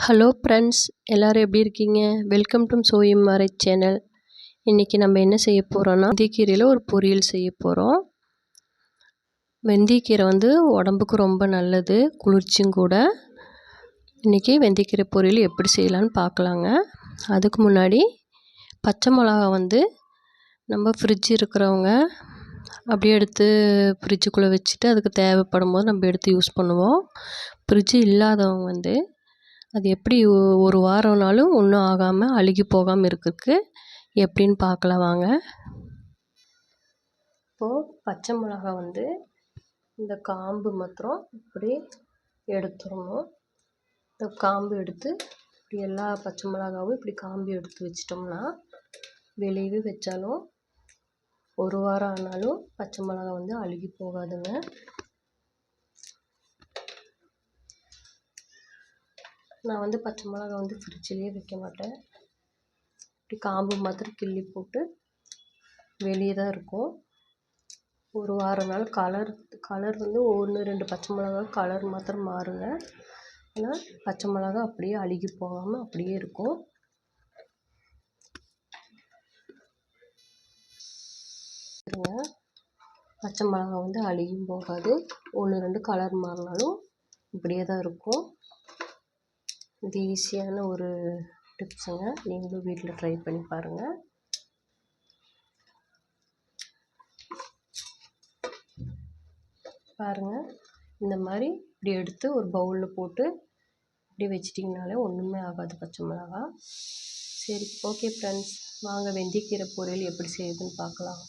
Hello friends எல்லோரும் எப்படி இருக்கீங்க? வெல்கம் டு சோயம் மாரை சேனல் இன்றைக்கி நம்ம என்ன செய்ய போகிறோன்னா வெந்தயக்கீரையில் ஒரு பொரியல் செய்ய போகிறோம் வெந்தயக்கீரை வந்து உடம்புக்கு ரொம்ப நல்லது குளிர்ச்சியும் கூட. இன்றைக்கி வெந்தயக்கீரை பொரியல் எப்படி செய்யலான்னு பார்க்கலாங்க. அதுக்கு முன்னாடி பச்சை மிளகா வந்து நம்ம ஃப்ரிட்ஜ் இருக்கிறவங்க அப்படியே எடுத்து ஃப்ரிட்ஜுக்குள்ளே வச்சுட்டு அதுக்கு தேவைப்படும் போது நம்ம எடுத்து யூஸ் பண்ணுவோம். ஃப்ரிட்ஜு இல்லாதவங்க வந்து அது எப்படி ஒரு வாரம்னாலும் ஒன்றும் ஆகாமல் அழுகி போகாமல் இருக்கிறதுக்கு எப்படின்னு பார்க்கலாம் வாங்க. இப்போது பச்சை மிளகா வந்து இந்த காம்பு மாத்திரம் இப்படி எடுத்துடணும். இந்த காம்பு எடுத்து இப்படி எல்லா பச்சை மிளகாவும் இப்படி காம்பு எடுத்து வச்சிட்டோம்னா வெளியவே வச்சாலும் ஒரு வாரம் ஆனாலும் பச்சை மிளகா வந்து அழுகி போகாதுங்க. நான் வந்து பச்சை மிளகா வந்து ஃப்ரிட்ஜ்லேயே வைக்க மாட்டேன். இப்படி காம்பு மாத்திரம் கிள்ளி போட்டு வெளியே தான் இருக்கும். ஒரு வாரம் நாள் கலர் கலர் வந்து ஒன்று ரெண்டு பச்சை மிளகா கலர் மாத்திரம் மாறுங்க. ஆனால் பச்சை மிளகா அப்படியே அழுகி போகாமல் அப்படியே இருக்கும். பச்சை மிளகா வந்து அழுகியும் போகாது. ஒன்று ரெண்டு கலர் மாறினாலும் இப்படியே தான் இருக்கும். இது ஈஸியான ஒரு டிப்ஸுங்க. நீங்களும் வீட்டில் ட்ரை பண்ணி பாருங்கள் பாருங்கள் இந்த மாதிரி இப்படி எடுத்து ஒரு பவுலில் போட்டு இப்படி வச்சிட்டிங்கனாலே ஒன்றுமே ஆகாது பச்சை மிளகா. சரி ஓகே ஃப்ரெண்ட்ஸ் வாங்க வெந்தயக்கீரை பொரியல் எப்படி செய்யுதுன்னு பார்க்கலாம்.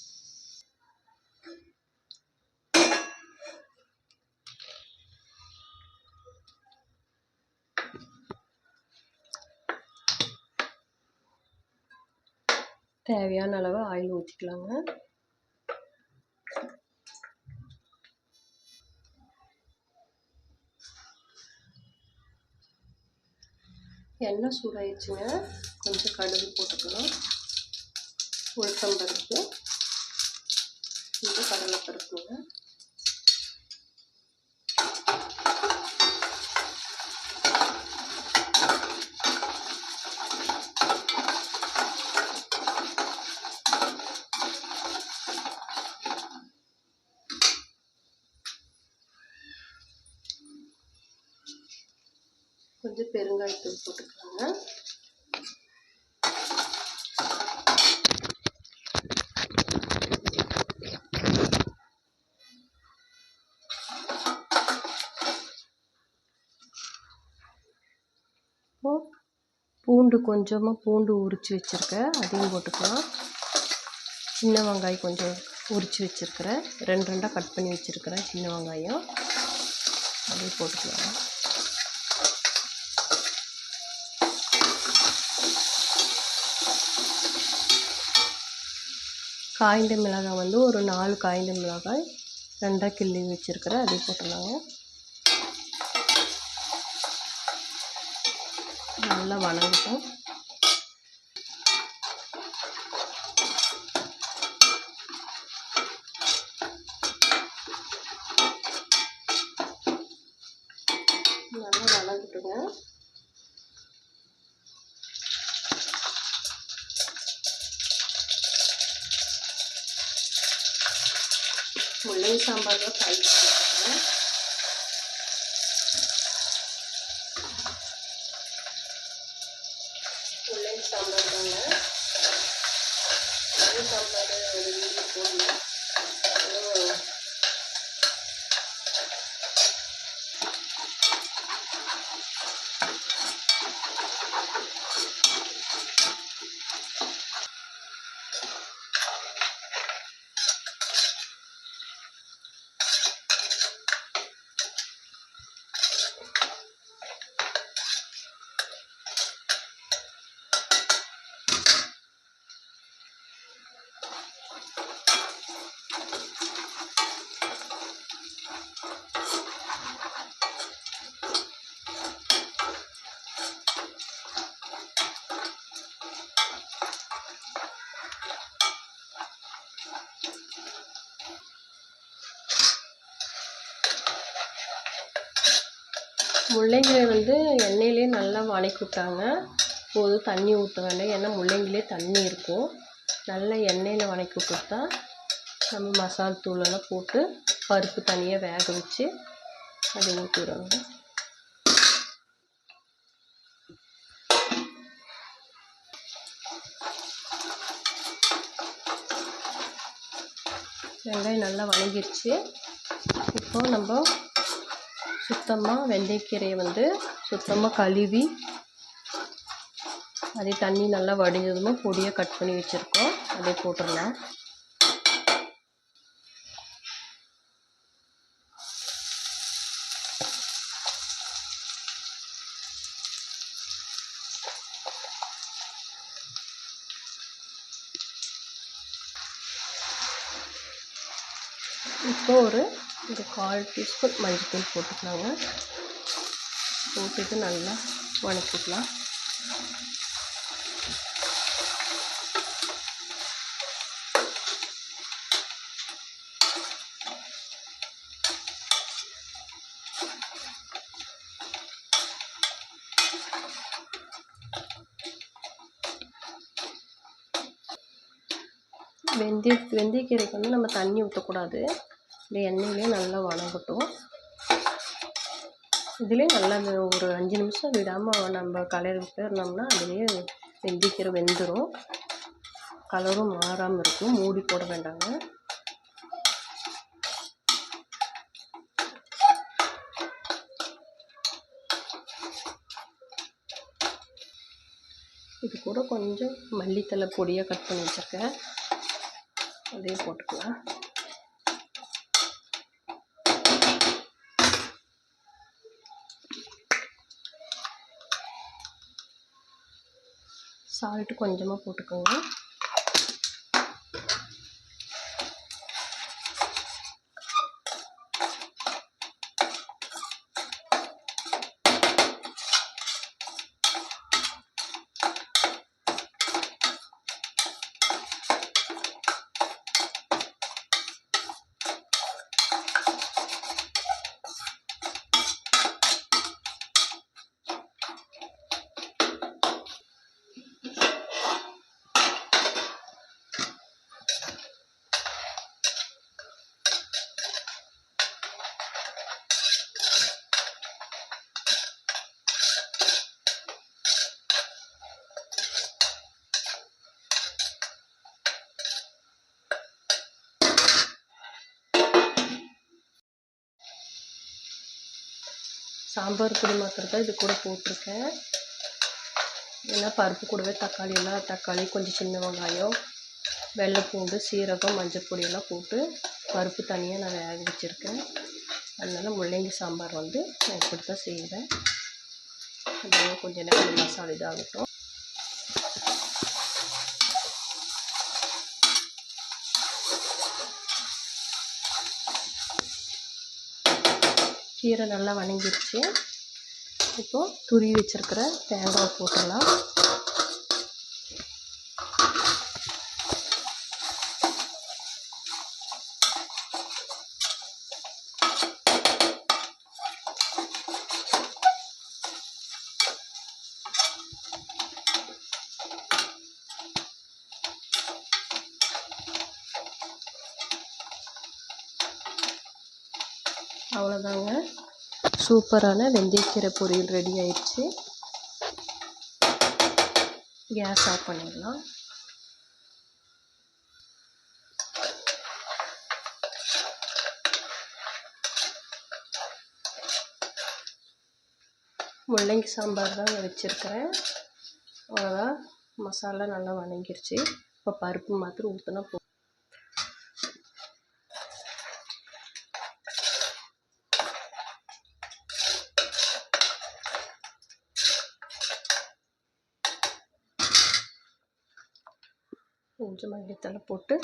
தேவையான அளவு ஆயில் ஊற்றிக்கலாங்க எண்ணெய் சூடாயிடுச்சுங்க. கொஞ்சம் கடுகு போட்டுக்கலாம் உளுத்தம் பருப்பு கொஞ்சம் கடலைப்பருப்புங்க. கொஞ்சம் பெருங்காயத்தூள் போட்டுக்கலாங்க. பூண்டு கொஞ்சமாக பூண்டு உரித்து வச்சுருக்கேன். அதையும் போட்டுக்கலாம். சின்ன வெங்காயம் கொஞ்சம் உரித்து வச்சுருக்கிறேன். ரெண்டு ரெண்டாக கட் பண்ணி வச்சுருக்கிறேன் சின்ன வெங்காயம். அதையும் போட்டுக்கலாம். காய்ந்த மிளகாய் வந்து ஒரு நாலு காய்ந்த மிளகாய் ரெண்டாக கிள்ளி வச்சுருக்கிறேன். அதையும் போட்டுடலாங்க. நல்லா வணங்கட்டும். முள்ளங்கி சாம்பார் தான் முள்ளங்கியை வந்து எண்ணெயிலே நல்லா வதக்கி விட்டாங்க. போதும் தண்ணி ஊற்ற வேண்டாம் ஏன்னா முள்ளங்கிலே தண்ணி இருக்கும். நல்லா எண்ணெயில் வதக்கி விட்டுட்டு நம்ம மசால் தூளெல்லாம் போட்டு பருப்பு தனியாக வேக வச்சு அதை ஊற்றிடுவாங்க வெங்காயம் நல்லா வணங்கிருச்சு. இப்போ நம்ம சுத்தமாக வெந்தயக்கீரையை வந்து சுத்தமாக கழுவி அதே தண்ணி நல்லா வடிஞ்சதுமே பொடியை கட் பண்ணி வச்சுருக்கோம். அதே போட்டுடலாம். இப்போ ஒரு ஒரு கால் டீஸ்பூன் மஞ்சள்தூள் போட்டுக்கலாங்க. போட்டுட்டு நல்லா வதக்கிக்கலாம் வெந்தய வெந்தயக்கீரைக்கு வந்து நம்ம தண்ணி ஊற்றக்கூடாது இந்த எண்ணெயிலே நல்லா வதங்கட்டும் இதுலேயே நல்லா ஒரு அஞ்சு நிமிஷம் விடாமல் நம்ம கலரிட்டே இருந்தோம்னா அதுலேயே வெந்திக்கிற வெந்துடும் கலரும் மாறாமல் இருக்கும். மூடி போட வேண்டாங்க. இது கூட கொஞ்சம் மல்லித்தழை பொடியாக கட் பண்ணி வச்சுருக்கேன். அதே போட்டுக்கலாம். சால்ட்டு கொஞ்சமாக போட்டுக்கோங்க. சாம்பார் பொடி மாத்திரம் தான் இது கூட போட்டிருக்கேன். ஏன்னா பருப்பு கூடவே தக்காளி எல்லாம் தக்காளி கொஞ்சம் சின்ன வெங்காயம் வெள்ளைப்பூண்டு சீரகம் மஞ்சள் பொடியெல்லாம் போட்டு பருப்பு தனியாக நான் வேக வச்சுருக்கேன். அதனால் முள்ளங்கி சாம்பார் வந்து நான் இப்படி தான் செய்வேன். அதனால கொஞ்சம் நேரம் மசாலா இதாகட்டும். கீரை நல்லா வணங்கிடுச்சு இப்போது துருவி வச்சுருக்கிற தேங்காய் போட்டுடலாம். அவ்வளோதாங்க. சூப்பரான வெந்தயக்கீரை பொரியல் ரெடி ஆயிடுச்சு. கேஸ் ஆஃப் பண்ணிடலாம். முள்ளங்கி சாம்பார் தான் வச்சுருக்கிறேன். அவ்வளோதான் மசாலா நல்லா வணங்கிருச்சு. இப்போ பருப்பு மாத்திரம் ஊற்றினா போ கொஞ்சம் மல்லித்தலை போட்டு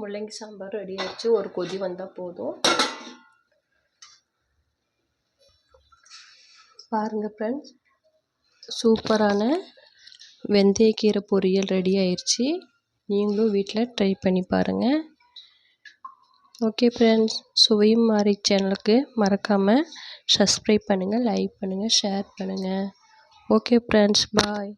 முள்ளங்கி சாம்பார் ரெடி ஆகிடுச்சு ஒரு கொதி வந்தால் போதும். பாருங்கள் ஃப்ரெண்ட்ஸ் சூப்பரான வெந்தயக்கீரை பொரியல் ரெடி ஆயிடுச்சு நீங்களும் வீட்டில் ட்ரை பண்ணி பாருங்கள் ஓகே ஃப்ரெண்ட்ஸ் சுவையும் மாறி சேனலுக்கு மறக்காமல் சப்ஸ்கிரைப் பண்ணுங்கள் லைக் பண்ணுங்கள் ஷேர் பண்ணுங்கள் ஓகே ஃப்ரெண்ட்ஸ் பாய்